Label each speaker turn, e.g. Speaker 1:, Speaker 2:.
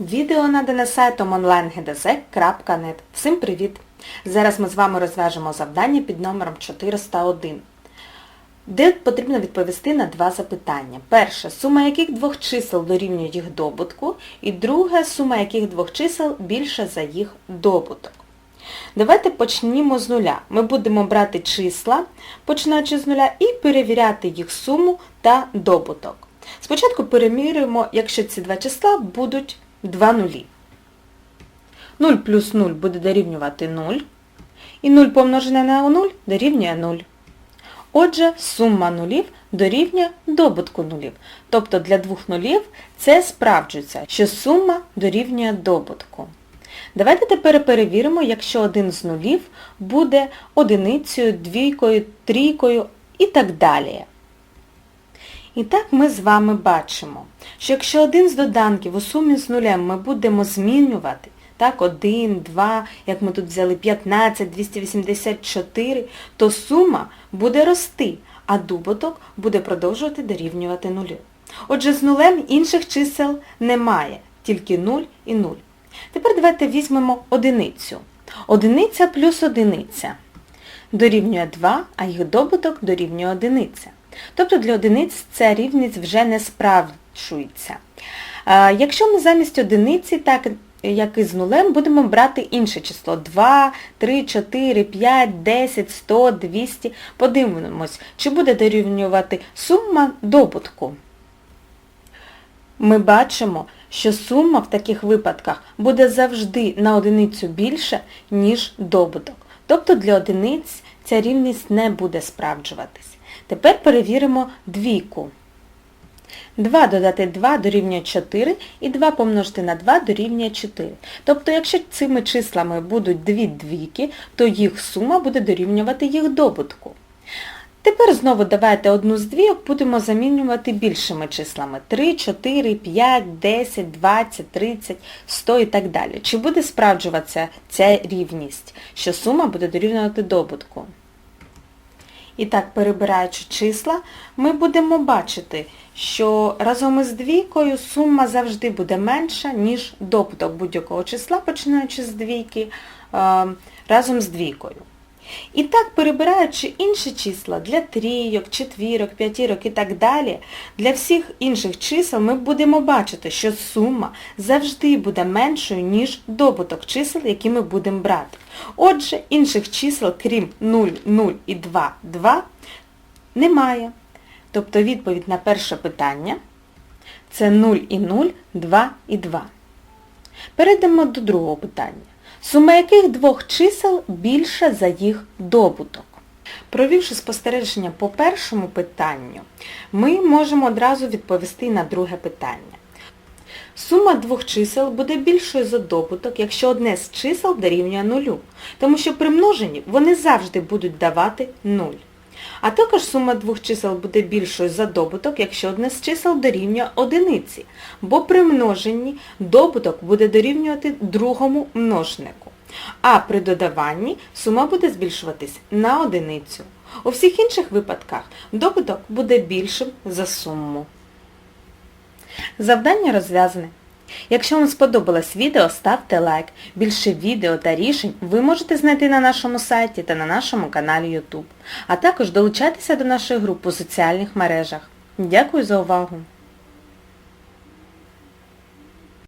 Speaker 1: Відео надане сайтом onlinegdz.net. Всім привіт! Зараз ми з вами розв'яжемо завдання під номером 401, де потрібно відповісти на два запитання. Перше, сума яких двох чисел дорівнює їх добутку, і друге, сума яких двох чисел більша за їх добуток. Давайте почнімо з нуля. Ми будемо брати числа, починаючи з нуля, і перевіряти їх суму та добуток. Спочатку перемірюємо, якщо ці два числа будуть два нулі. 0 плюс 0 буде дорівнювати 0, і 0 помножене на 0 дорівнює 0. Отже, сума нулів дорівнює добутку нулів. Тобто для двох нулів це справджується, що сума дорівнює добутку. Давайте тепер перевіримо, якщо один з нулів буде одиницею, двійкою, трійкою і так далі. І так ми з вами бачимо, що якщо один з доданків у сумі з нулем ми будемо змінювати, так, 1, 2, як ми тут взяли 15, 284, то сума буде рости, а добуток буде продовжувати дорівнювати нулю. Отже, з нулем інших чисел немає, тільки 0 і 0. Тепер давайте візьмемо одиницю. Одиниця плюс одиниця дорівнює 2, а їх добуток дорівнює одиниця. Тобто для одиниць ця рівність вже не справджується. Якщо ми замість одиниці, так як і з нулем, будемо брати інше число 2, 3, 4, 5, 10, 100, 200. Подивимось, чи буде дорівнювати сума добутку. Ми бачимо, що сума в таких випадках буде завжди на одиницю більше, ніж добуток. Тобто для одиниць ця рівність не буде справджуватись. Тепер перевіримо двійку. 2 додати 2 дорівнює 4 і 2 помножити на 2 дорівнює 4. Тобто, якщо цими числами будуть дві двійки, то їх сума буде дорівнювати їх добутку. Тепер знову давайте одну з двійок будемо замінювати більшими числами. 3, 4, 5, 10, 20, 30, 100 і так далі. Чи буде справджуватися ця рівність, що сума буде дорівнювати добутку? І так, перебираючи числа, ми будемо бачити, що разом із двійкою сума завжди буде менша, ніж добуток будь-якого числа, починаючи з двійки, разом з двійкою. І так, перебираючи інші числа для трійок, четвірок, п'ятірок і так далі, для всіх інших чисел ми будемо бачити, що сума завжди буде меншою, ніж добуток чисел, які ми будемо брати. Отже, інших чисел, крім 0, 0 і 2, 2, немає. Тобто відповідь на перше питання це 0 і 0, 2 і 2. Перейдемо до другого питання сума яких двох чисел більша за їх добуток. Провівши спостереження по першому питанню, ми можемо одразу відповісти на друге питання. Сума двох чисел буде більшою за добуток, якщо одне з чисел дорівнює нулю, тому що при множенні вони завжди будуть давати 0. А також сума двох чисел буде більшою за добуток, якщо одне з чисел дорівнює одиниці, бо при множенні добуток буде дорівнювати другому множнику. А при додаванні сума буде збільшуватись на одиницю. У всіх інших випадках добуток буде більшим за суму. Завдання розв'язане. Якщо вам сподобалось відео, ставте лайк. Більше відео та рішень ви можете знайти на нашому сайті та на нашому каналі YouTube. А також долучайтеся до нашої групи у соціальних мережах. Дякую за увагу!